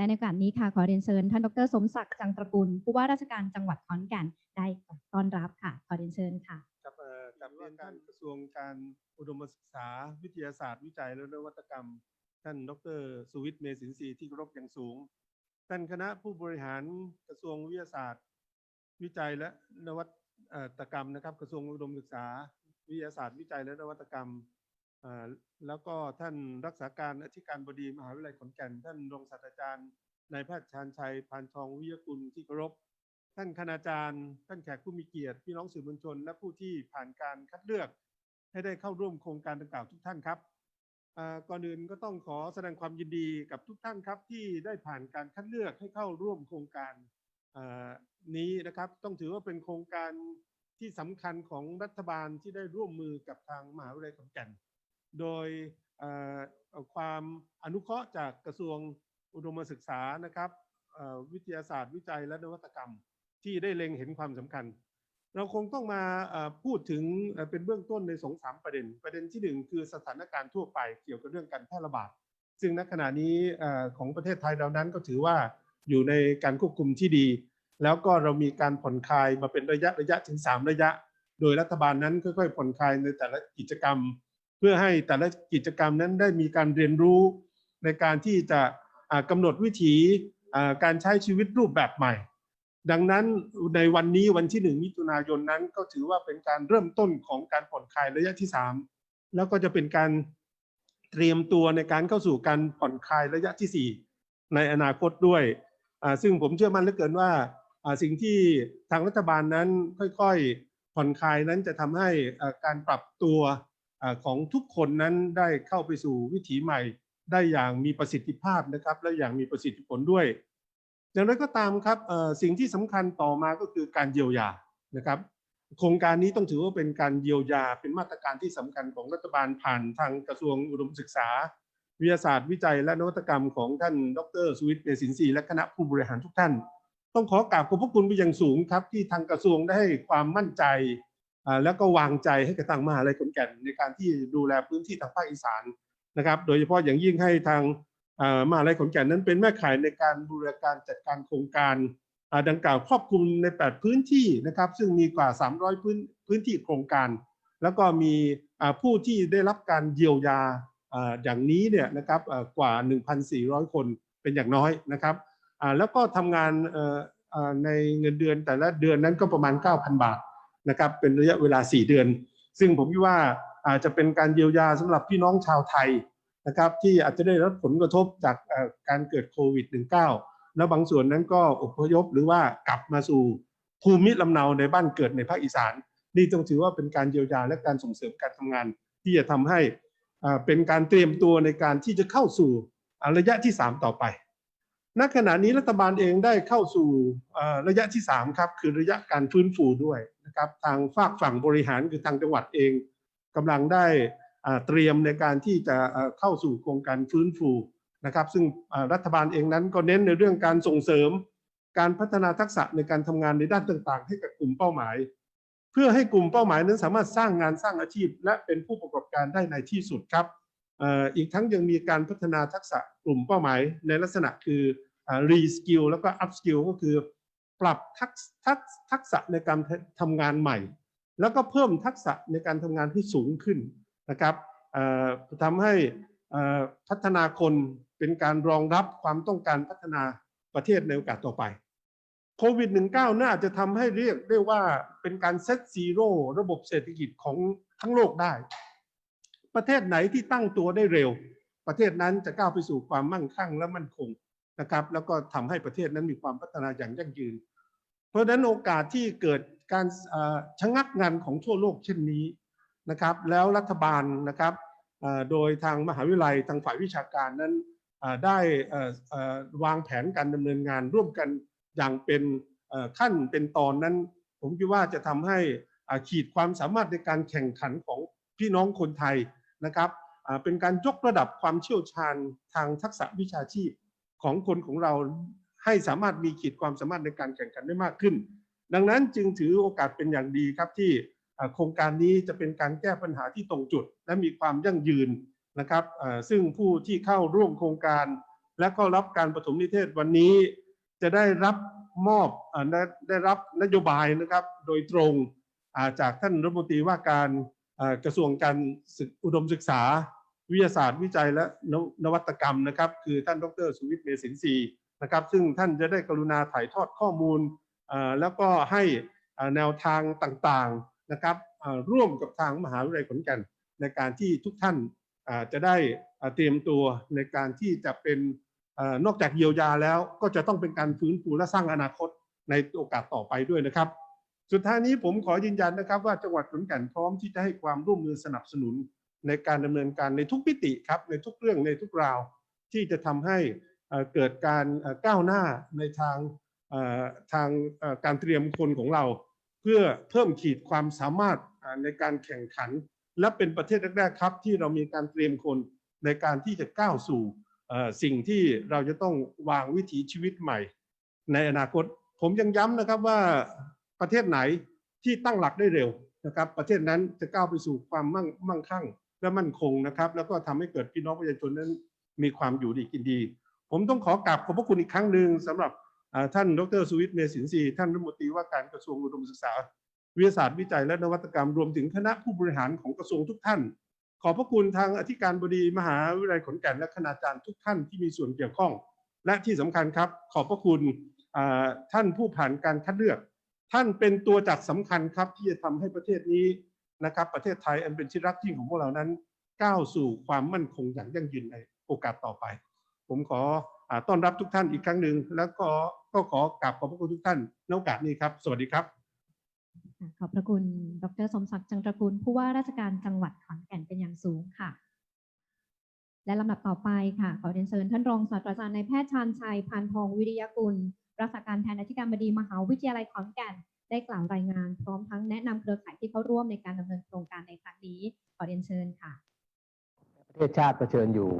และในโอกาสนี้ค่ะขอเรียนเชิญท่านดรสมศักดิ์จังตระกูลผู้ว่าราชการจังหวัดขอนแก่นได้ต้อนรับค่ะ ขอเรียนเชิญค่ะกับเอ่อกับเรียนท่านกระทรวงการอุดมศึกษาวิทยาศาสตร์วิจัยและนวัตกรรม ท่านดรสุวิทย์เมสินทรีย์ที่เคารพอย่างสูง ท่านคณะผู้บริหารกระทรวงวิทยาศาสตร์ วิจัยและนวัตกรรมนะครับ กระทรวงอุดมศึกษา วิทยาศาสตร์วิจัยและนวัตกรรม แล้วก็ท่านรักษาการอธิการบดีมหาวิทยาลัยขอนแก่น ท่านรองศาสตราจารย์นายแพทย์ชาญชัยพานทองวิทยกุลที่เคารพ ท่านคณาจารย์ ท่านแขกผู้มีเกียรติพี่น้องสื่อมวลชน และผู้ที่ผ่านการคัดเลือก ให้ได้เข้าร่วมโครงการดังกล่าวทุกท่านครับก่อนอื่นก็ต้องขอแสดงความยินดีกับทุกท่านครับที่ได้ผ่านการคัดเลือกให้เข้าร่วมโครงการนี้นะครับ ต้องถือว่าเป็นโครงการที่สำคัญของรัฐบาลที่ได้ร่วมมือกับทางมหาวิทยาลัยขอนแก่น โดยความอนุเคราะห์จากกระทรวงอุดมศึกษานะครับวิทยาศาสตร์วิจัยและนวัตกรรมที่ได้เล็งเห็นความสำคัญ เราคงต้องมาพูดถึงเป็นเบื้องต้นในสองสามประเด็น ประเด็นที่หนึ่งคือสถานการณ์ทั่วไปเกี่ยวกับเรื่องการแพร่ระบาด ซึ่งณขณะนี้ของประเทศไทยเรานั้นก็ถือว่าอยู่ในการควบคุมที่ดี แล้วก็เรามีการผ่อนคลายมาเป็นระยะระยะถึง 3 ระยะ โดยรัฐบาลนั้นค่อยๆผ่อนคลายในแต่ละกิจกรรม เพื่อให้แต่ละกิจกรรมนั้นได้มีการเรียนรู้ในการที่จะอ่ากำหนดวิถีการใช้ชีวิตรูปแบบใหม่ ดังนั้นในวันนี้วันที่หนึ่งมิถุนายนนั้นก็ถือว่าเป็นการเริ่มต้นของการผ่อนคลายระยะที่สามแล้วก็จะเป็นการเตรียมตัวในการเข้าสู่การผ่อนคลายระยะที่สี่ในอนาคตด้วยซึ่งผมเชื่อมั่นเหลือเกินว่าสิ่งที่ทางรัฐบาลนั้นค่อยๆ ผ่อนคลายนั้นจะทำให้การปรับตัว ของทุกคนนั้นได้เข้าไปสู่วิถีใหม่ ได้อย่างมีประสิทธิภาพนะครับ และอย่างมีประสิทธิผลด้วย อย่างไรก็ตามครับสิ่งที่สำคัญต่อมาก็คือการเยียวยานะครับ โครงการนี้ต้องถือว่าเป็นการเยียวยาเป็นมาตรการที่สำคัญของรัฐบาลผ่านทางกระทรวงอุดมศึกษา วิทยาศาสตร์วิจัย และนวัตกรรมของท่านดรสุวิทย์เมสินทรีและคณะผู้บริหารทุกท่าน ต้องขอกราบขอบพระคุณไปอย่างสูงครับที่ทางกระทรวงได้ให้ความมั่นใจ แล้วก็วางใจให้กับทางมหาลัยขอนแก่นในการที่ดูแลพื้นที่ทางภาคอีสานนะครับ โดยเฉพาะอย่างยิ่งให้ทางอ่ามหาลัยขอนแก่นนั้นเป็นแม่ข่ายในการบูรณาการจัดการโครงการดังกล่าวครอบคลุมใน 8 พื้นที่นะครับ ซึ่งมีกว่า 300 พื้นพื้นที่โครงการ แล้วก็มีผู้ที่ได้รับการเยียวยาอย่างนี้เนี่ยนะครับอ่ากว่า 1,400 คนเป็นอย่างน้อยนะครับแล้วก็ทำงานในเงินเดือนแต่ละเดือนนั้นก็ประมาณ 9,000 บาท นะครับเป็นระยะเวลา 4 เดือน ซึ่งผมคิดว่าอาจจะเป็นการเยียวยาสำหรับพี่น้องชาวไทยนะครับที่อาจจะได้รับผลกระทบจากการเกิดโควิด -19 แล้วบางส่วนนั้นก็อพยพหรือว่ากลับมาสู่ภูมิลำเนาในบ้านเกิดในภาคอีสาน นี่ต้องถือว่าเป็นการเยียวยาและการส่งเสริมการทำงาน ที่จะทำให้เป็นการเตรียมตัวในการที่จะเข้าสู่ระยะที่ 3 ต่อไป ณขณะนี้รัฐบาลเองได้เข้าสู่ระยะที่ 3 ครับ คือระยะการฟื้นฟูด้วยนะครับทางฝากฝั่งบริหารคือทางจังหวัดเองกำลังได้เตรียมในการที่จะเข้าสู่โครงการฟื้นฟูนะครับ ซึ่งรัฐบาลเองนั้นก็เน้นในเรื่องการส่งเสริม การพัฒนาทักษะในการทำงานในด้านต่างๆ ให้กับกลุ่มเป้าหมาย เพื่อให้กลุ่มเป้าหมายนั้นสามารถสร้างงานสร้างอาชีพ และเป็นผู้ประกอบการได้ในที่สุดครับ อีกทั้งยังมีการพัฒนาทักษะกลุ่มเป้าหมาย ในลักษณะคือรีสกิลแล้วก็อัพสกิลก็คือ ปรับทักษทักทักษะในการทำงานใหม่ แล้วก็เพิ่มทักษะในการทำงานที่สูงขึ้นนะครับทำให้พัฒนาคนเป็นการรองรับความต้องการพัฒนาประเทศในโอกาสต่อไปโควิด -19 น่าจะทำให้เรียกได้ว่าเป็นการเซตซีโร่ระบบเศรษฐกิจของทั้งโลกได้ ประเทศไหนที่ตั้งตัวได้เร็ว ประเทศนั้นจะก้าวไปสู่ความมั่งคั่งและมั่นคงนะครับ แล้วก็ทำให้ประเทศนั้นมีความพัฒนาอย่างยั่งยืน เพราะฉะนั้นโอกาสที่เกิดการชะงักงานของทั่วโลกเช่นนี้นะครับ แล้วรัฐบาลนะครับโดยทางมหาวิทยาลัยทางฝ่ายวิชาการนั้นได้วางแผนการดำเนินงานร่วมกันอย่างเป็นขั้นเป็นตอนนั้น ผมคิดว่าจะทำให้ขีดความสามารถในการแข่งขันของพี่น้องคนไทย นะครับเป็นการยกระดับความเชี่ยวชาญทางทักษะวิชาชีพของคนของเราให้สามารถมีขีดความสามารถในการแข่งขันได้มากขึ้น ดังนั้นจึงถือโอกาสเป็นอย่างดีครับที่โครงการนี้จะเป็นการแก้ปัญหาที่ตรงจุด และมีความยั่งยืนนะครับซึ่งผู้ที่เข้าร่วมโครงการ และก็รับการปฐมนิเทศวันนี้ จะได้รับมอบได้รับนโยบายนะครับ โดยตรงจากท่านรัฐมนตรีว่าการ กระทรวงการอุดมศึกษา วิทยาศาสตร์ วิจัยและนวนวัตกรรมนะครับ คือท่านดรสุวิทย์เมสินทรีนะครับ ซึ่งท่านจะได้กรุณาถ่ายทอดข้อมูล แล้วก็ให้แนวทางต่างๆนะครับร่วมกับทางมหาวิทยาลัยขอนแก่นในการที่ทุกท่านจะได้เตรียมตัวในการที่จะเป็นนอกจากเยียวยาแล้วก็จะต้องเป็นการฟื้นฟูและสร้างอนาคตในโอกาสต่อไปด้วยนะครับ สุดท้ายนี้ผมขอยืนยันนะครับว่าจังหวัดขอนแก่นพร้อมที่จะให้ความร่วมมือสนับสนุนในการดำเนินการในทุกมิติครับในทุกเรื่องในทุกราว ที่จะทำให้เกิดการก้าวหน้าในทางทางการเตรียมคนของเรา เพื่อเพิ่มขีดความสามารถในการแข่งขัน และเป็นประเทศแรกๆครับ ที่เรามีการเตรียมคนในการที่จะก้าวสู่สิ่งที่เราจะต้องวางวิถีชีวิตใหม่ ในอนาคต ผมยังย้ำนะครับว่า ประเทศไหนที่ตั้งหลักได้เร็วนะครับ ประเทศนั้นจะก้าวไปสู่ความมั่งมั่งคั่ง และมั่นคงนะครับ แล้วก็ทำให้เกิดพี่น้องประชาชนนั้นมีความอยู่ดีกินดี ผมต้องขอกราบขอบพระคุณอีกครั้งหนึ่งสำหรับท่านดรสุวิทย์เมสินทรีท่านรัฐมนตรีว่าการกระทรวงอุดมศึกษา วิทยาศาสตร์วิจัยและนวัตกรรมรวมถึงคณะผู้บริหารของกระทรวงทุกท่าน ขอบพระคุณทางอธิการบดีมหาวิทยาลัยขอนแก่นและคณาจารย์ทุกท่านที่มีส่วนเกี่ยวข้อง และที่สำคัญครับ ขอบพระคุณท่านผู้ผ่านการคัดเลือก ท่านเป็นตัวจักรสำคัญครับที่จะทำให้ประเทศนี้นะครับ ประเทศไทยอันเป็นที่รักยิ่งของพวกเรานั้น ก้าวสู่ความมั่นคงอย่างยั่งยืนในโอกาสต่อไป ผมขออต้อนรับทุกท่านอีกครั้งหนึ่งแล้วก็ก็ขอกราบขอบพระคุณทุกท่านในโอกาสนี้ครับ สวัสดีครับ ขอบพระคุณ ดรสมศักดิ์จังตระกูล ผู้ว่าราชการจังหวัดขอนแก่นเป็นอย่างสูงค่ะ และลำดับต่อไปค่ะ ขอเรียนเชิญท่านรองศาสตราจารย์นายแพทย์ชาญชัยพานทองวิริยกุล รักษาการแทนอธิการบดีมหาวิทยาลัยขอนแก่นได้กล่าวรายงาน พร้อมทั้งแนะนำเครือข่ายที่เข้าร่วมในการดำเนินโครงการในครั้งนี้ขอเรียนเชิญค่ะ ประเทศชาติเผชิญอยู่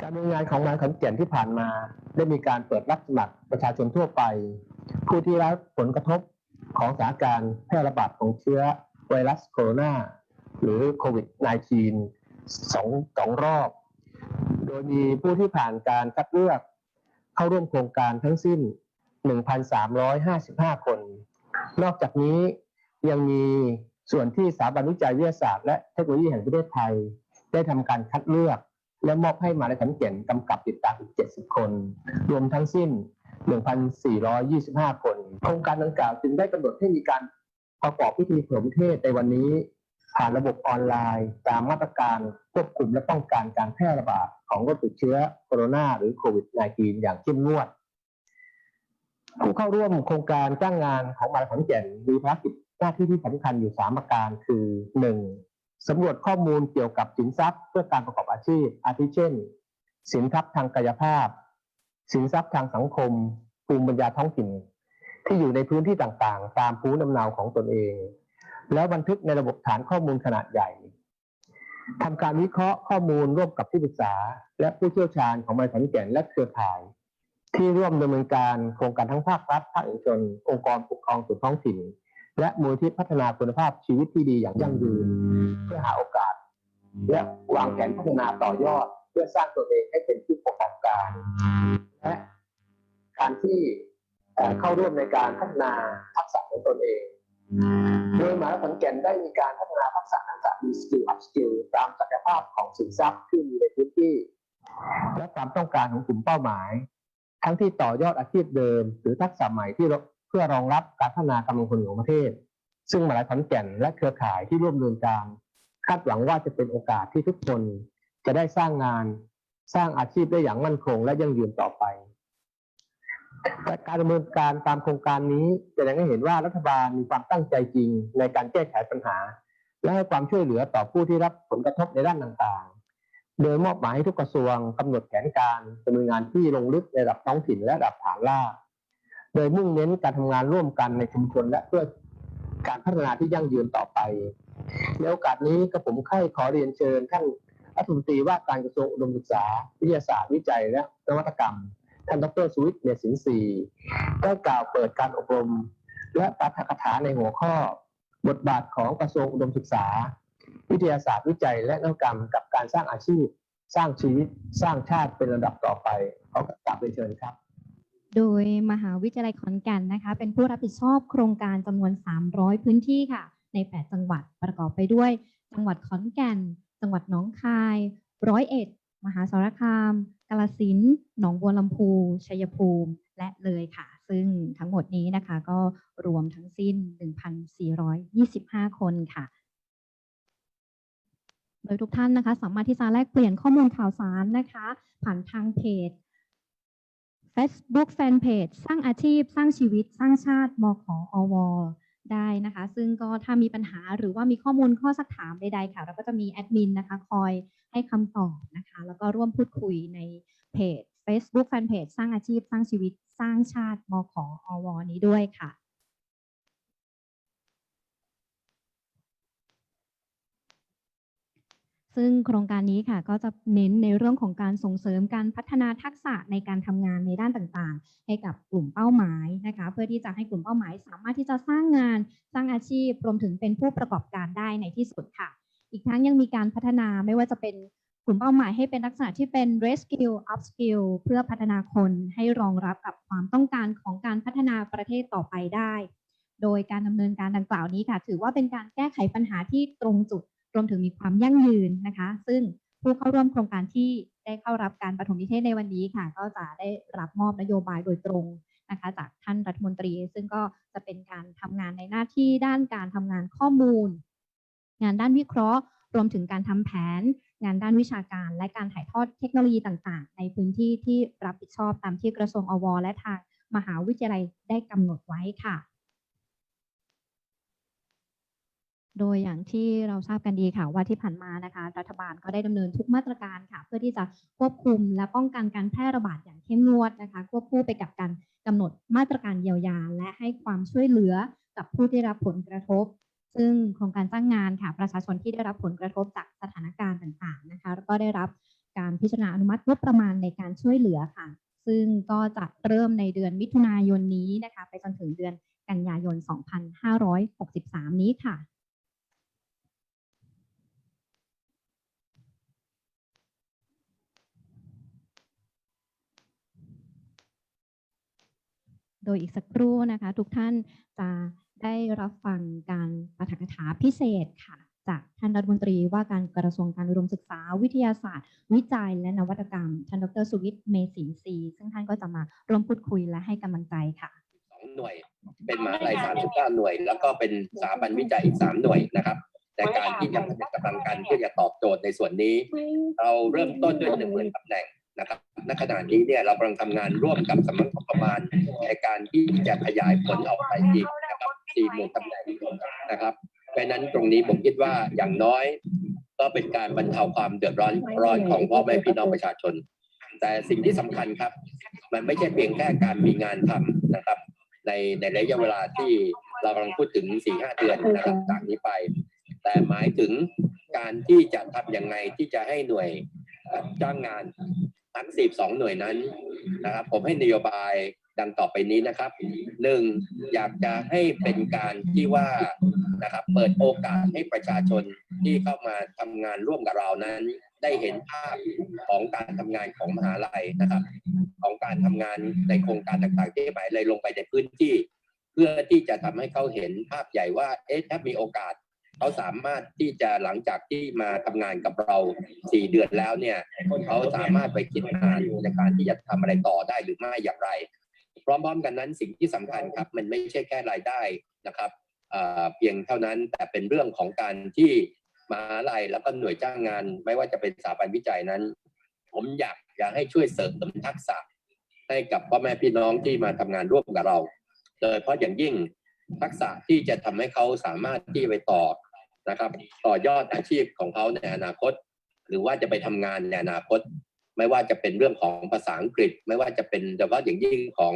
การดำเนินงานของงานขอนแก่นที่ผ่านมา ได้มีการเปิดรับสมัครประชาชนทั่วไป ผู้ที่รับผลกระทบของสถานการณ์แพร่ระบาดของเชื้อไวรัสโคโรนาหรือโควิด -19 สองสองรอบ โดยมีผู้ที่ผ่านการคัดเลือก เข้าร่วมโครงการทั้งสิ้น 1,355 คน นอกจากนี้ยังมีส่วนที่สถาบันวิจัยวิทยาศาสตร์และเทคโนโลยีแห่งประเทศไทย ได้ทำการคัดเลือก และมอบให้มาลัยขอนแก่นกำกับติดตามอีก 70 คน รวมทั้งสิ้น 1,425 คน โครงการดังกล่าวจึงได้กำหนดให้มีการประกอบพิธีเผมเทศในวันนี้ ผ่านระบบออนไลน์ ตามมาตรการควบคุมและป้องกันการแพร่ระบาดของโรคติดเชื้อโคโรนาหรือโควิด -19 อย่างเข้มงวด ผู้เข้าร่วมโครงการจ้างงานของมาลัยขอนแก่นมีภารกิจหน้าที่ที่สำคัญอยู่ 3 ประการคือ 1. สำรวจข้อมูลเกี่ยวกับสินทรัพย์ เพื่อการประกอบอาชีพ อาทิเช่น สินทรัพย์ทางกายภาพ สินทรัพย์ทางสังคมภูมิปัญญาท้องถิ่น ที่อยู่ในพื้นที่ต่างๆ ตามภูมิลำเนาของตนเอง แล้วบันทึกในระบบฐานข้อมูลขนาดใหญ่ทำการวิเคราะห์ข้อมูลร่วมกับที่ปรึกษา และผู้เชี่ยวชาญของมหาลัยขอนแก่นและเครือข่าย ที่ร่วมดำเนินการโครงการทั้งภาครัฐภาคเอกชน องค์กรปกครองส่วนท้องถิ่น และมูลที่พัฒนาคุณภาพชีวิตที่ดีอย่างยั่งยืน เพื่อหาโอกาส และวางแผนพัฒนาต่อยอด เพื่อสร้างตัวเองให้เป็นผู้ประกอบการ และการที่เข้าร่วมในการพัฒนาทักษะของตนเอง ดยมหาวิทยาลัยขอนแก่นได้มีการพัฒนาทักษะทักษะมีสกิลอัพสกิลตามศักยภาพของสินทรัพย์ที่มีในพื้นที่ และความต้องการของกลุ่มเป้าหมาย ทั้งที่ต่อยอดอาชีพเดิม หรือทักษะใหม่ที่เพื่อรองรับการพัฒนากำลังคนของประเทศ ซึ่งมหาวิทยาลัยขอนแก่นและเครือข่ายที่ร่วมดำเนินการคาดหวังว่าจะเป็นโอกาสที่ทุกคนจะได้สร้างงาน สร้างอาชีพได้อย่างมั่นคงและยั่งยืนต่อไป และการดำเนินการตามโครงการนี้แสดงให้เห็นว่ารัฐบาลมีความตั้งใจจริงในการแก้ไขปัญหา และให้ความช่วยเหลือต่อผู้ที่รับผลกระทบในด้านต่างๆ โดยมอบหมายให้ทุกกระทรวงกำหนดแผนการดำเนินงานที่ลงลึกในระดับท้องถิ่นและระดับฐานราโดยมุ่งเน้นการทำงานร่วมกันในชุมชนและเพื่อการพัฒนาที่ยั่งยืนต่อไป ในโอกาสนี้ก็ผมใคร่ขอเรียนเชิญท่านรัฐมนตรีว่าการกระทรวงอุดมศึกษา วิทยาศาสตร์วิจัยและนวัตกรรม ท่านดรสุวิทย์เมสินทรีได้กล่าวเปิดการอบรม และปาฐกถาในหัวข้อ บทบาทของกระทรวงอุดมศึกษา วิทยาศาสตร์วิจัยและนวัตกรรมกับการสร้างอาชีพ สร้างชีวิต สร้างชาติเป็นระดับต่อไปขอกลับไปเชิญครับโดยมหาวิทยาลัยขอนแก่นนะคะ เป็นผู้รับผิดชอบโครงการจำนวน 300 พื้นที่ค่ะ ใน 8 จังหวัดประกอบไปด้วย จังหวัดขอนแก่น จังหวัดหนองคาย ร้อยเอ็ด มหาสารคามาฬสินหนองบัวลำพูชัยภูมิ และเลยค่ะ ซึ่งทั้งหมดนี้นะคะก็รวมทั้งสิ้น 1,425 คนค่ะโดยทุกท่านนะคะ สามารถที่จะแลกเปลี่ยนข้อมูลข่าวสารนะคะ ผ่านทางเพจ Facebook Fanpage สร้างอาชีพ สร้างชีวิต สร้างชาติมขอว ได้นะคะ ซึ่งก็ถ้ามีปัญหาหรือว่ามีข้อมูลข้อสักถามใดๆค่ะ เราก็จะมีแอดมินนะคะคอยให้คำตอบนะคะ แล้วก็ร่วมพูดคุยในเพจ Facebook Fanpage สร้างอาชีพ สร้างชีวิต สร้างชาติมขอวนี้ด้วยค่ะ ซึ่งโครงการนี้ค่ะก็จะเน้นในเรื่องของการส่งเสริมการพัฒนาทักษะในการทำงานในด้านต่างๆ ให้กับกลุ่มเป้าหมายนะคะเพื่อที่จะให้กลุ่มเป้าหมาย สามารถที่จะสร้างงานสร้างอาชีพรวมถึงเป็นผู้ประกอบการได้ในที่สุดค่ะ อีกทั้งยังมีการพัฒนาไม่ว่าจะเป็นกลุ่มเป้าหมายให้เป็นลักษณะที่เป็น reskill upskill เพื่อพัฒนาคนให้รองรับกับความต้องการของการพัฒนาประเทศต่อไปได้ โดยการดำเนินการดังกล่าวนี้ค่ะ ถือว่าเป็นการแก้ไขปัญหาที่ตรงจุด รวมถึงมีความยั่งยืนนะคะ ซึ่งผู้เข้าร่วมโครงการที่ได้เข้ารับการปฐมนิเทศในวันนี้ค่ะ ก็จะได้รับมอบนโยบายโดยตรงนะคะจากท่านรัฐมนตรี ซึ่งก็จะเป็นการทำงานในหน้าที่ด้านการทำงานข้อมูล งานด้านวิเคราะห์ รวมถึงการทำแผน งานด้านวิชาการ และการถ่ายทอดเทคโนโลยีต่าง ๆ ในพื้นที่ที่รับผิดชอบตามที่กระทรวงอวและทางมหาวิทยาลัยได้กำหนดไว้ค่ะ โดยอย่างที่เราทราบกันดีค่ะว่าที่ผ่านมานะคะ รัฐบาลก็ได้ดำเนินทุกมาตรการค่ะ เพื่อที่จะควบคุมและป้องกันการแพร่ระบาดอย่างเข้มงวดนะคะ ควบคู่ไปกับการกำหนดมาตรการเยียวยา และให้ความช่วยเหลือกับผู้ที่รับผลกระทบ ซึ่งโครงการจ้างงานค่ะ ประชาชนที่ได้รับผลกระทบจากสถานการณ์ต่างๆนะคะแล้วก็ได้รับการพิจารณาอนุมัติงบประมาณในการช่วยเหลือค่ะ ซึ่งก็จะเริ่มในเดือนมิถุนายนนี้นะคะ ไปจนถึงเดือนกันยายน 2563 นี้ค่ะ โดยอีกสักครู่นะคะ ทุกท่านจะได้รับฟังการปาฐกถาพิเศษค่ะ จากท่านรัฐมนตรีว่าการกระทรวงการอุดมศึกษาวิทยาศาสตร์ วิจัย และนวัตกรรมท่านดรสุวิทย์เมสินทรีซึ่งท่านก็จะมาร่วมพูดคุยและให้กำลังใจค่ะสองหน่วย เป็นมหาลัย39 หน่วย แล้วก็เป็นสถาบันวิจัยอีก 3 หน่วยนะครับในการที่จะผนึกกำลังกันเพื่อจะตอบโจทย์ในส่วนนี้ เราเริ่มต้นด้วยหนึ่งหมื่นตำแหน่ง นะครับณขณะนี้เนี่ยเรากำลังทำงานร่วมกับสำนักงบประมาณในการที่จะขยายผลออกไปอีกนะครับสี่หมื่นตำแหน่งนะครับเพราะนั้นตรงนี้ผมคิดว่าอย่างน้อยก็เป็นการบรรเทาความเดือดร้อนร้อนของพ่อแม่พี่น้องประชาชน แต่สิ่งที่สำคัญครับ มันไม่ใช่เพียงแค่การมีงานทำนะครับ ในในระยะเวลาที่เรากำลังพูดถึง4ี่ห้าเดือนนะครับจากนี้ไป แต่หมายถึงการที่จะทำอยังไงที่จะให้หน่วยจ้างงาน ทั้ง42หน่วยนั้นนะครับ ผมให้นโยบายดังต่อไปนี้นะครับหนึ่งอยากจะให้เป็นการที่ว่านะครับเปิดโอกาสให้ประชาชนที่เข้ามาทำงานร่วมกับเรานั้น ได้เห็นภาพของการทำงานของมหาลัยนะครับ ของการทำงานในโครงการต่างๆ ที่หมายเลยลงไปในพื้นที่ เพื่อที่จะทำให้เขาเห็นภาพใหญ่ว่าเอ๊ะถ้ามีโอกาส เขาสามารถที่จะหลังจากที่มาทำงานกับเราสี่เดือนแล้วเนี่ยเขาสามารถไปคิดงานในการที่จะทำอะไรต่อได้หรือไม่อย่างไร พร้อมๆ กันนั้นสิ่งที่สำคัญครับ มันไม่ใช่แค่รายได้นะครับเอ่อเพียงเท่านั้นแต่เป็นเรื่องของการที่มหาลัยแล้วก็หน่วยจ้างงาน ไม่ว่าจะเป็นสถาบันวิจัยนั้น ผมอยากอยากให้ช่วยเสริมทักษะให้กับพ่อแม่พี่น้องที่มาทำงานร่วมกับเรา โดยเฉพาะอย่างยิ่ง ทักษะที่จะทำให้เขาสามารถที่ไปต่อนะครับ ต่อยอดอาชีพของเขาในอนาคต หรือว่าจะไปทำงานในอนาคต ไม่ว่าจะเป็นเรื่องของภาษาอังกฤษ ไม่ว่าจะเป็นโดยเฉพาะอย่างยิ่งของ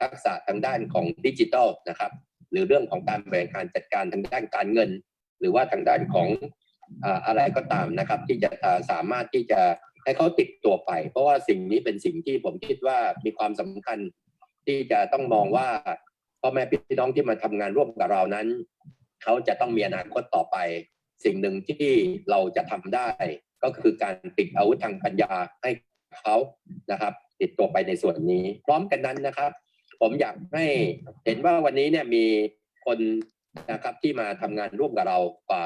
ทักษะทางด้านของดิจิทัลนะครับ หรือเรื่องของการบริหารจัดการทางด้านการเงิน หรือว่าทางด้านของอะไรก็ตามนะครับ ที่จะสามารถที่จะให้เขาติดตัวไป เพราะว่าสิ่งนี้เป็นสิ่งที่ผมคิดว่ามีความสำคัญที่จะต้องมองว่า พ่อแม่พี่น้องที่มาทำงานร่วมกับเรานั้น เขาจะต้องมีอนาคตต่อไป สิ่งหนึ่งที่เราจะทำได้ ก็คือการติดอาวุธทางปัญญาให้เขานะครับ ติดตัวไปในส่วนนี้ พร้อมกันนั้นนะครับ ผมอยากให้เห็นว่าวันนี้เนี่ยมีคนนะครับที่มาทำงานร่วมกับเรากว่า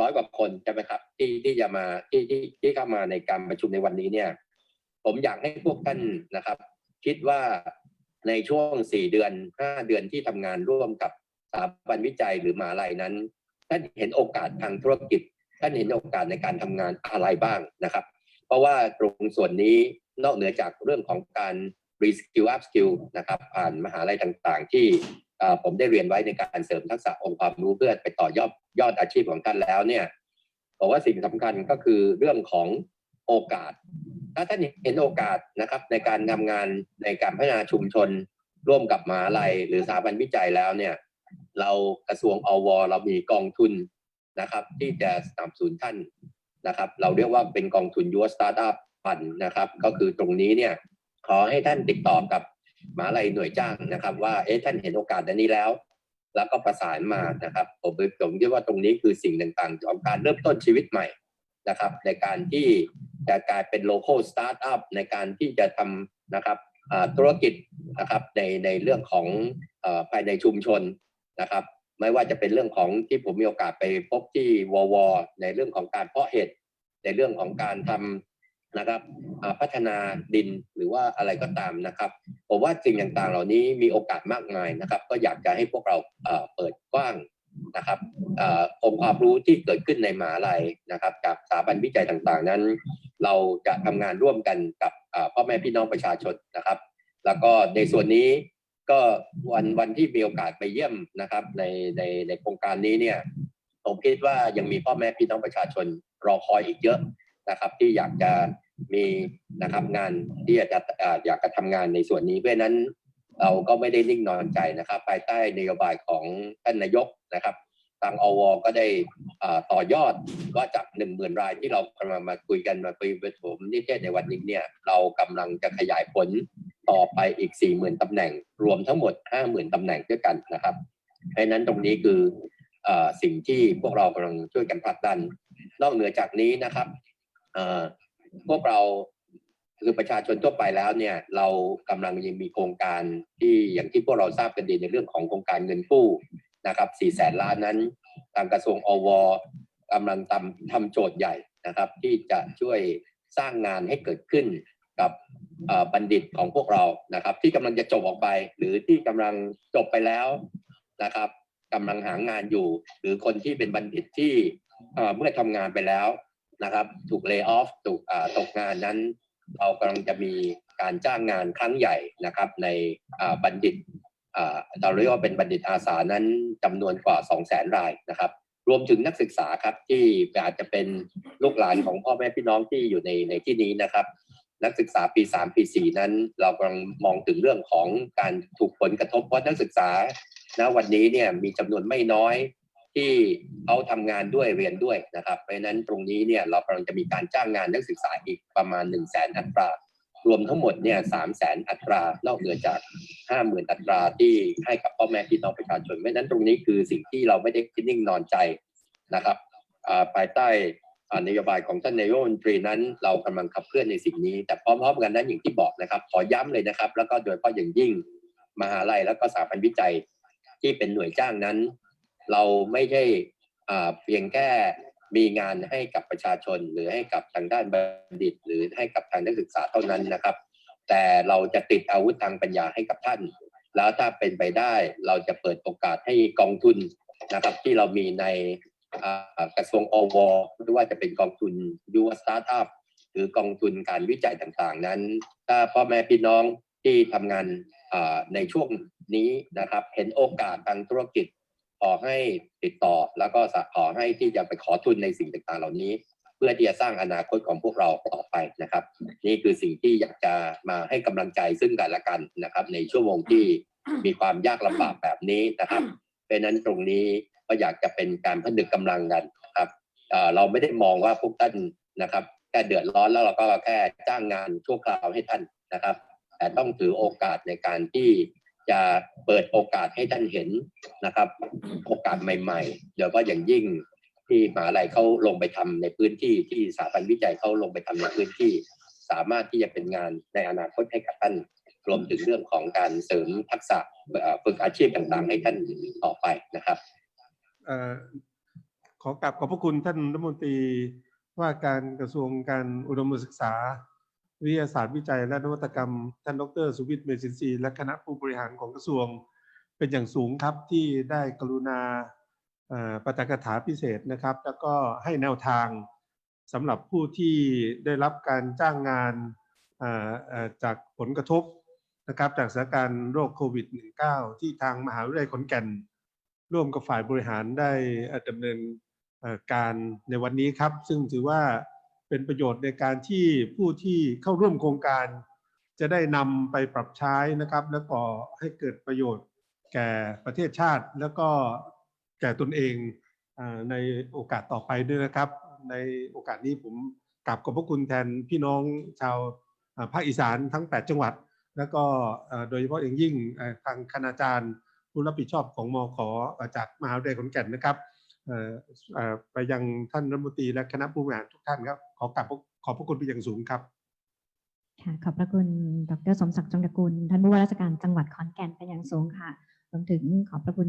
ร้อยกว่าคนใช่ไหมครับ ที่ที่จะมาที่ที่ที่เข้ามาในการประชุมในวันนี้เนี่ย ผมอยากให้พวกท่านนะครับ คิดว่า ในช่วงสี่เดือนห้าเดือนที่ทำงานร่วมกับสถาบันวิจัยหรือมหาลัยนั้น ท่านเห็นโอกาสทางธุรกิจ ท่านเห็นโอกาสในการทำงานอะไรบ้างนะครับ เพราะว่าตรงส่วนนี้นอกเหนือจากเรื่องของการ reskill up skill นะครับผ่านมหาลัยต่างๆ ที่ผมได้เรียนไว้ในการเสริมทักษะองค์ความรู้เพื่อไปต่อยอดยอดอาชีพของท่านแล้วเนี่ยผมว่าสิ่งสำคัญก็คือเรื่องของโอกาส ถ้าท่านเห็นโอกาสนะครับในการทำงานในการพัฒนาชุมชน ร่วมกับมหาลัย หรือสถาบันวิจัยแล้วเนี่ย เรากระทรวงอว เรามีกองทุนนะครับ ที่จะสนับสนุนท่านนะครับ เราเรียกว่าเป็นกองทุนยูสตาร์ทอัพฟันนะครับ ก็คือตรงนี้เนี่ยขอให้ท่านติดต่อกับมหาลัยหน่วยจ้างนะครับ ว่าเอ๊ะท่านเห็นโอกาสอันนี้แล้ว แล้วก็ประสานมานะครับผมผมคิดว่าตรงนี้คือสิ่งต่างๆของการเริ่มต้นชีวิตใหม่ นะครับในการที่จะกลายเป็นโลโก้สตาร์ทอัพในการที่จะทำนะครับอาธุรกิจนะครับในในเรื่องของอภายในชุมชนนะครับ ไม่ว่าจะเป็นเรื่องของที่ผมมีโอกาสไปพบที่ววในเรื่องของการเพาะเห็ดในเรื่องของการทำนะครับอาพัฒนาดินหรือว่าอะไรก็ตามนะครับผมว่าสิ่งต่างๆ เหล่านี้มีโอกาสมากมายนะครับ ก็อยากจะให้พวกเราอ่อเปิดกว้าง นะครับองค์ความรู้ที่เกิดขึ้นในมหาลัยนะครับกับสถาบันวิจัยต่างๆ นั้น เราจะทำงานร่วมกันกับพ่อแม่พี่น้องประชาชนนะครับ แล้วก็ในส่วนนี้ก็วันวันที่มีโอกาสไปเยี่ยมนะครับ ในในในโครงการนี้เนี่ยผมคิดว่ายังมีพ่อแม่พี่น้องประชาชนรอคอยอีกเยอะนะครับ ที่อยากจะมีนะครับงานที่อยากจะอยากจะทำงานในส่วนนี้เพราะนั้น เราก็ไม่ได้นิ่งนอนใจนะครับ ภายใต้นโยบายของท่านนายกนะครับ ทางอวก็ได้ต่อยอดว่าจากหนึ่งหมื่นรายที่เรากำลังมาคุยกันมาคุยประถมนิเทศในวันนี้เนี่ยเรากำลังจะขยายผลต่อไปอีกสี่หมื่นตำแหน่ง รวมทั้งหมดห้าหมื่นตำแหน่งด้วยกันนะครับเพราะนั้นตรงนี้คืออสิ่งที่พวกเรากำลังช่วยกันผลักดัน นอกเหนือจากนี้นะครับพวกเรา คือประชาชนทั่วไปแล้วเนี่ยเรากำลังยังมีโครงการที่อย่างที่พวกเราทราบกันดีในเรื่องของโครงการเงินกู้นะครับ4แสนล้านนั้น ทางกระทรวงอวกำลังทำทำโจทย์ใหญ่นะครับ ที่จะช่วยสร้างงานให้เกิดขึ้นกับบัณฑิตของพวกเรานะครับ ที่กำลังจะจบออกไป หรือที่กำลังจบไปแล้วนะครับกำลังหางานอยู่ หรือคนที่เป็นบัณฑิตที่เมื่อทำงานไปแล้วนะครับ ถูกเลิกออฟถูกตกงานนั้น เรากำลังจะมีการจ้างงานครั้งใหญ่นะครับ ในบัณฑิตเราเรียกว่าเป็นบัณฑิตอาสานั้นจำนวนกว่า 2 0 0แสนรายนะครับ รวมถึงนักศึกษาครับที่อาจจะเป็นลูกหลานของพ่อแม่พี่น้องที่อยู่ในในที่นี้นะครับ นักศึกษาปี 3 ปี 4 นั้น เรากำลังมองถึงเรื่องของการถูกผลกระทบเพราะนักศึกษาณวันนี้เนี่ยมีจำนวนไม่น้อย ที่เขาทำงานด้วยเรียนด้วยนะครับ เพราะนั้นตรงนี้เนี่ยเรากำลังจะมีการจ้างงานนักศึกษาอีกประมาณ 1 0 0 0 0แสนอัตรา รวมทั้งหมดเนี่ยสามแสนอัตรานอกเหนือจากห้าหมื่นอัตราที่ให้กับพ่อแม่พี่น้องประชาชนเพราะนั้นตรงนี้คือสิ่งที่เราไม่ได้คิดนิ่งนอนใจนะครับภายใต้อานโยบายของท่านนายกรัฐมนตรีนั้นเรากำลังขับเคลื่อนในสิ่งนี้ แต่พร้อมๆกันนั้นอย่างที่บอกนะครับ ขอย้ำเลยนะครับ แล้วก็โดยเฉพาะอย่างยิ่งมหาลัยแล้วก็สถาบันวิจัยที่เป็นหน่วยจ้างนั้น เราไม่ใช่เพียงแค่มีงานให้กับประชาชน หรือให้กับทางด้านบัณฑิต หรือให้กับทางนักศึกษาเท่านั้นนะครับ แต่เราจะติดอาวุธทางปัญญาให้กับท่าน แล้วถ้าเป็นไปได้เราจะเปิดโอกาสให้กองทุนนะครับที่เรามีในกระทรวงอวไม่ว่าจะเป็นกองทุนยูสตาร์ทอัพหรือกองทุนการวิจัยต่างๆ นั้น ถ้าพ่อแม่พี่น้องที่ทำงานในช่วงนี้นะครับ เห็นโอกาสทางธุรกิจ ขอให้ติดต่อแล้วก็ขอให้ที่จะไปขอทุนในสิ่งต่างๆ เหล่านี้ เพื่อที่จะสร้างอนาคตของพวกเราต่อไปนะครับ นี่คือสิ่งที่อยากจะมาให้กำลังใจซึ่งกันและกันนะครับ ในชั่วโมงที่มีความยากลำบากแบบนี้นะครับเพราะนั้นตรงนี้ก็อยากจะเป็นการผนึกกำลังกันครับเราไม่ได้มองว่าพวกท่านนะครับแค่เดือดร้อนแล้วเราก็แค่จ้างงานชั่วคราวให้ท่านนะครับ แต่ต้องถือโอกาสในการที่ จะเปิดโอกาสให้ท่านเห็นนะครับ โอกาสใหม่ๆโดยเฉพาอย่างยิ่งที่มหาลัยเขาลงไปทำในพื้นที่ที่สถาบันวิจัยเขาลงไปทำในพื้นที่ สามารถที่จะเป็นงานในอนาคตให้กับท่านรวมถึงเรื่องของการเสริมทักษะฝึกอาชีพต่างๆ ให้ท่านต่อไปนะครับขอกราบขอบพระคุณท่านรัฐมนตรีว่าการกระทรวงการอุดมศึกษา วิทยาศาสตร์วิจัยและนวัตกรรม ท่านดรสุวิทย์เมสินทรีและคณะผู้บริหารของกระทรวง เป็นอย่างสูงครับที่ได้กรุณาเอ่อปาฐกถาพิเศษนะครับ แล้วก็ให้แนวทางสำหรับผู้ที่ได้รับการจ้างงานจากผลกระทบนะครับจากสถานการณ์โรคโควิด -19 ที่ทางมหาวิทยาลัยขอนแก่น ร่วมกับฝ่ายบริหารได้อ่อดำเนินการในวันนี้ครับ ซึ่งถือว่า เป็นประโยชน์ในการที่ผู้ที่เข้าร่วมโครงการ จะได้นำไปปรับใช้นะครับ แล้วก็ให้เกิดประโยชน์แก่ประเทศชาติ แล้วก็แก่ตนเองในโอกาสต่อไปด้วยนะครับ ในโอกาสนี้ผมกราบขอบพระคุณแทนพี่น้องชาวภาคอีสานทั้ง 8 จังหวัด แล้วก็โดยเฉพาะอย่างยิ่งทางคณาจารย์ผู้รับผิดชอบของมอ่อจากมหาวิทยาลัยขอนแก่นนะครับไปยังท่านรัฐมนตรีและคณะผู้บริหารทุกท่านครับ ขอกราบขอบพระคุณเป็นอย่างสูงครับค่ะขอบพระคุณดรสมศักดิ์จงตระกูลท่านผู้ว่าราชการจังหวัดขอนแก่นเป็นอย่างสูงค่ะรวมถึงขอบพระคุณ